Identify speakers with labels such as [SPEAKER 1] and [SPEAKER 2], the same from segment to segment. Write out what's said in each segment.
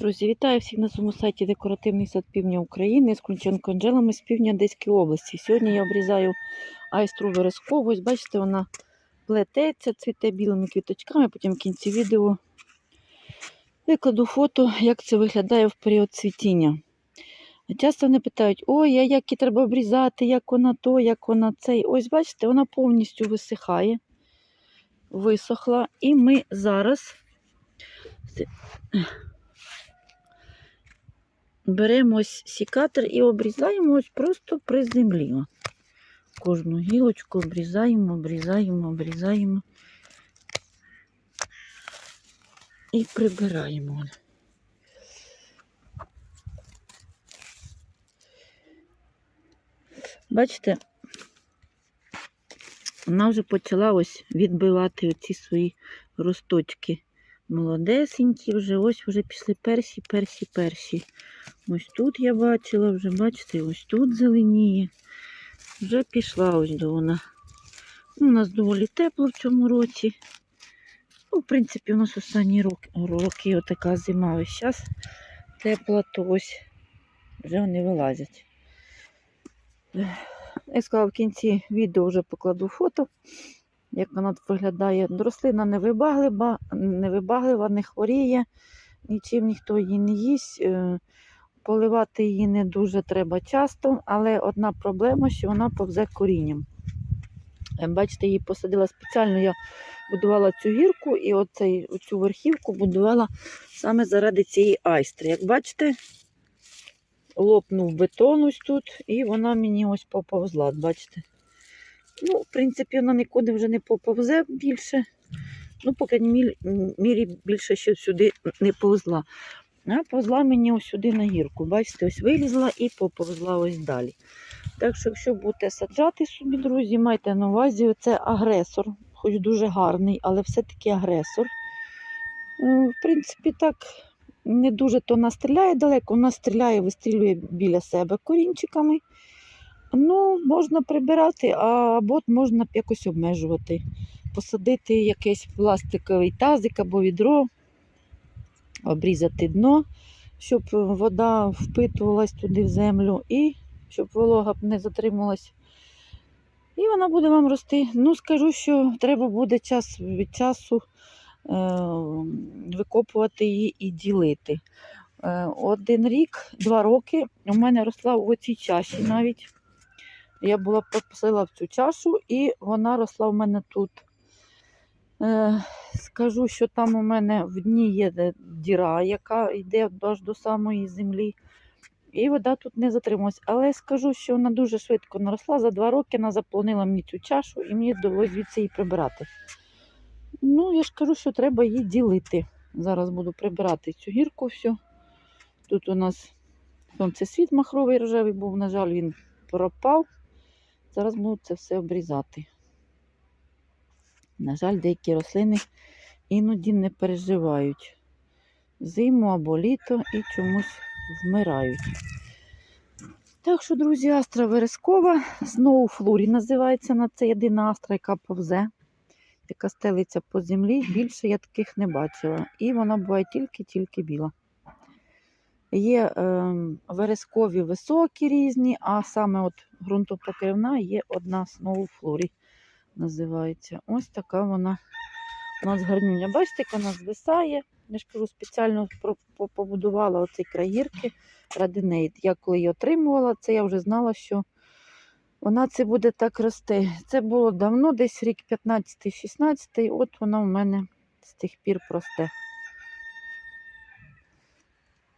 [SPEAKER 1] Друзі, вітаю всіх на своєму сайті Декоративний сад півдня України з Ключенко Анджелами з півдня Одеської області. Сьогодні я обрізаю айстру верескову. Ось бачите, вона плететься, цвіте білими квіточками. Потім в кінці відео викладу фото, як це виглядає в період цвітіння. Часто вони питають, ой, а як її треба обрізати, як вона то, як вона цей. Ось бачите, вона повністю висихає, висохла. І ми зараз беремо ось сікатор і обрізаємо ось просто при землі. Кожну гілочку обрізаємо, обрізаємо, обрізаємо і прибираємо. Бачите, вона вже почала ось відбивати оці свої росточки. Молодесенькі вже, ось вже пішли перші, перші, перші. Ось тут я бачила, вже, бачите, ось тут зеленіє. Вже пішла ось до вона. Ну, У нас доволі тепло в цьому році. Ну, В принципі, у нас останні роки, роки отака зима. Ось зараз тепла, то ось вже вони вилазять. Я сказала, в кінці відео вже покладу фото, як вона виглядає. Рослина невибаглива, невибаглива, не хворіє, нічим ніхто її не їсть. Е, Поливати її не дуже треба часто, але одна проблема, що вона повзе корінням. Е, Бачите, її посадила спеціально, я будувала цю гірку і оцей, оцю верхівку будувала саме заради цієї айстри. Як бачите, лопнув бетон ось тут, і вона мені ось поповзла. Бачите? Ну, в принципі, вона нікуди вже не поповзе більше. Ну, по крайній мірі, більше ще сюди не повзла. А повзла мені ось сюди на гірку. Бачите, ось вилізла і поповзла ось далі. Так що, якщо будете саджати собі, друзі, майте на увазі, це агресор, хоч дуже гарний, але все-таки агресор. Е, В принципі, так не дуже то вона стріляє далеко, вона стріляє, вистрілює біля себе корінчиками. Ну, можна прибирати, або можна якось обмежувати. Посадити якийсь пластиковий тазик або відро, обрізати дно, щоб вода впитувалась туди в землю і щоб волога не затрималась. І вона буде вам рости. Ну, скажу, що треба буде час від часу е, викопувати її і ділити. Е, один рік, два роки у мене росла в оцій чаші навіть. Я була посила в цю чашу, і вона росла в мене тут. Е, скажу, що там у мене в дні є діра, яка йде аж до самої землі. І вода тут не затрималась. Але скажу, що вона дуже швидко наросла. За два роки вона заполонила мені цю чашу і мені довелося звідси її прибирати. Ну, я ж кажу, що треба її ділити. Зараз буду прибирати цю гірку всю. Тут у нас сонцесвіт махровий рожевий був, на жаль, він пропав. Зараз буду це все обрізати. На жаль, деякі рослини іноді не переживають зиму або літо і чомусь вмирають. Так що, друзі, астра верескова, знову флурі називається на це єдина астра, яка повзе, яка стелиться по землі. Більше я таких не бачила. І вона буває тільки-тільки біла. Є е, верескові високі різні, а саме от ґрунтопокривна є одна знову флорі називається. Ось така вона у нас гарнюня. Бачите, як вона звисає. Я ж кажу, спеціально побудувала оцей край гірки ради неї. Я коли її отримувала, це я вже знала, що вона це буде так рости. Це було давно, десь рік 15-16, от вона у мене з тих пір просте.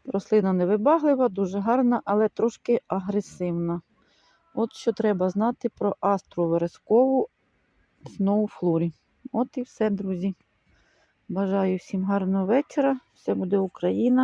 [SPEAKER 1] Рослина невибаглива, дуже гарна, але трошки агресивна. От що треба знати про астру верескову Flurry. От і все, друзі. Бажаю всім гарного вечора. Все буде Україна.